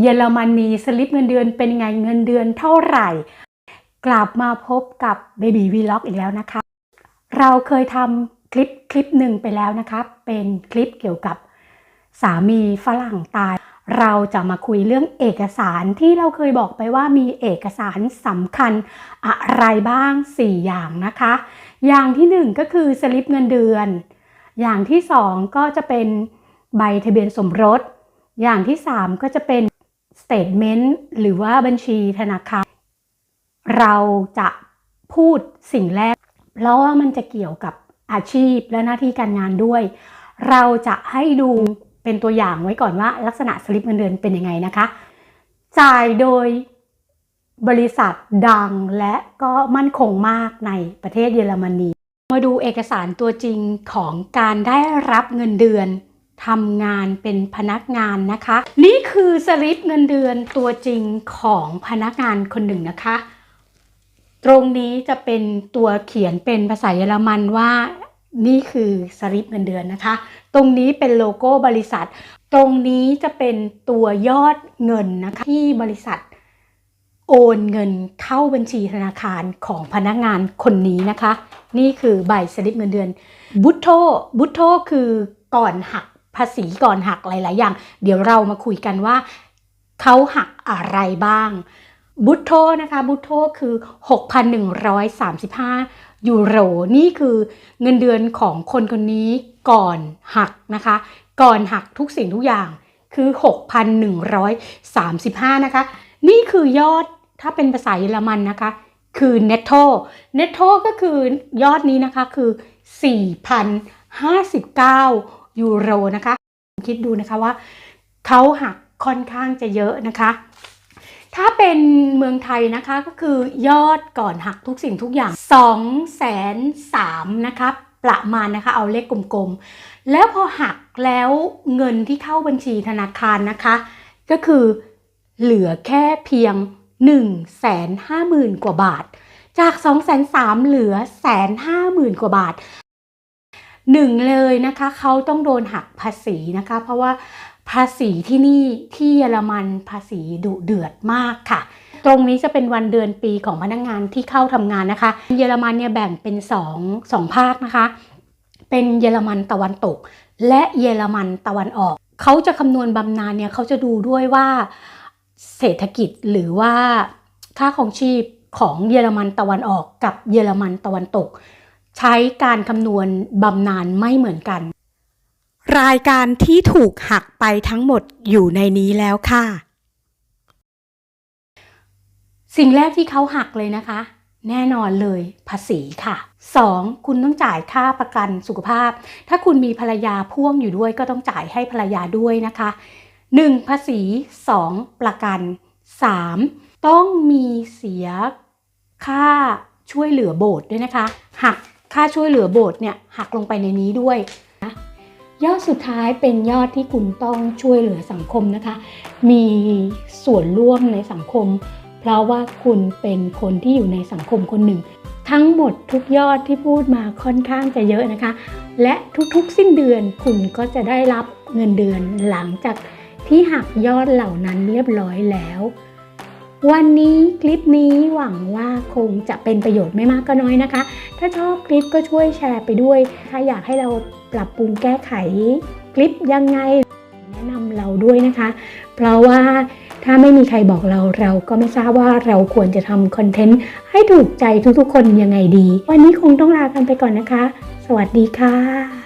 เยอรมนีสลิปเงินเดือนเป็นไงเงินเดือนเท่าไหร่ กลับมาพบกับ Baby Vlog อีกแล้วนะคะ เราเคยทำคลิปคลิปหนึ่งไปแล้วนะคะ เป็นคลิปเกี่ยวกับสามีฝรั่งตาย เราจะมาคุยเรื่องเอกสารที่เราเคยบอกไปว่ามีเอกสารสำคัญอะไรบ้าง 4 อย่างนะคะ อย่างที่ 1 ก็คือสลิปเงินเดือน อย่างที่ 2 ก็จะเป็นใบทะเบียนสมรส อย่างที่ 3 ก็จะเป็น statement หรือว่าบัญชีธนาคาร เราจะพูดสิ่งแรก เพราะว่ามันจะเกี่ยวกับอาชีพและหน้าที่การงานด้วย เราจะให้ดูเป็นตัวอย่างไว้ก่อนว่า ลักษณะสลิปเงินเดือนเป็นยังไงนะคะ จ่ายโดยบริษัทดังและก็มั่นคงมากในประเทศเยอรมนี มาดูเอกสารตัวจริงของการได้รับเงินเดือน ทำงานเป็นพนักงานนะคะ นี่คือสลิปเงินเดือนตัวจริงของพนักงานคนหนึ่งนะคะ ตรงนี้จะเป็นตัวเขียนเป็นภาษาเยอรมันว่านี่คือสลิปเงินเดือนนะคะ ตรงนี้เป็นโลโก้บริษัท ตรงนี้จะเป็นตัวยอดเงินนะคะที่บริษัท โอนเงินเข้าบัญชีธนาคารของพนักงานคนนี้นะคะ นี่คือใบสลิปเงินเดือนบุตโตบุตโตคือก่อนหัก ภาษีก่อนหักหลาย ๆ อย่าง เดี๋ยวเรามาคุยกันว่าเขาหักอะไรบ้าง บุตโตนะคะ บุตโตคือ 6,135 ยูโร นี่คือเงินเดือนของคนคนนี้ก่อนหักนะคะ ก่อนหักทุกสิ่งทุกอย่างคือ 6,135 นะคะ นี่คือยอดถ้าเป็นภาษาเยอรมันนะคะ คือ netto netto ก็คือยอดนี้นะคะคือ 4,059 ยูโรนะคะ คิดดูนะคะว่าเขาหักค่อนข้างจะเยอะนะคะ ถ้าเป็นเมืองไทยนะคะก็คือยอดก่อนหักทุกสิ่งทุกอย่าง2แสนสามนะคะประมาณนะคะเอาเลขกลมๆ แล้วพอหักแล้วเงินที่เข้าบัญชีธนาคารนะคะ ก็คือเหลือแค่เพียง 1 5 0 0 0 0 กว่าบาท จาก 2 3 0 0 0เหลือ 1 5 0 0 0 0 กว่าบาท หนึ่งเลยนะคะเขาต้องโดนหักภาษีนะคะ เพราะว่าภาษีที่นี่ที่เยอรมันภาษีดุเดือดมากค่ะ ตรงนี้จะเป็นวันเดือนปีของพนักงงานที่เข้าทำงานนะคะ เยอรมันเนี่ยแบ่งเป็น2องสองภาคนะคะ เป็นเยอรมันตะวันตก และเยอรมันตะวันออกเขาจะคำนวณบำนาญเนี่ยเขาจะดูด้วยว่าเศรษฐกิจหรือว่าค่าของชีพของเยอรมันตะวันออกกับเยอรมันตะวันตก ใช้การคำนวณบำนาญไม่เหมือนกัน รายการที่ถูกหักไปทั้งหมดอยู่ในนี้แล้วค่ะ สิ่งแรกที่เขาหักเลยนะคะ แน่นอนเลยภาษีค่ะ 2. คุณต้องจ่ายค่าประกันสุขภาพ ถ้าคุณมีภรรยาพ่วงอยู่ด้วยก็ต้องจ่ายให้ภรรยาด้วยนะคะ 1. ภาษี 2. ประกัน 3. ต้องมีเสียค่าช่วยเหลือโบสถ์ด้วยนะคะ หัก ค่าช่วยเหลือโบสถ์เนี่ยหักลงไปในนี้ด้วยนะยอดสุดท้ายเป็นยอดที่คุณต้องช่วยเหลือสังคมนะคะ มีส่วนร่วมในสังคม เพราะว่าคุณเป็นคนที่อยู่ในสังคมคนหนึ่ง ทั้งหมดทุกยอดที่พูดมาค่อนข้างจะเยอะนะคะ และทุกๆสิ้นเดือนคุณก็จะได้รับเงินเดือนหลังจากที่หักยอดเหล่านั้นเรียบร้อยแล้ว วันนี้คลิปนี้หวังว่าคงจะเป็นประโยชน์ไม่มากก็น้อยนะคะ ถ้าชอบคลิปก็ช่วยแชร์ไปด้วย ถ้าอยากให้เราปรับปรุงแก้ไขคลิปยังไง แนะนำเราด้วยนะคะ เพราะว่าถ้าไม่มีใครบอกเราเราก็ไม่ทราบว่าเราควรจะทำคอนเทนต์ให้ถูกใจทุกๆคนยังไงดี วันนี้คงต้องลากันไปก่อนนะคะ สวัสดีค่ะ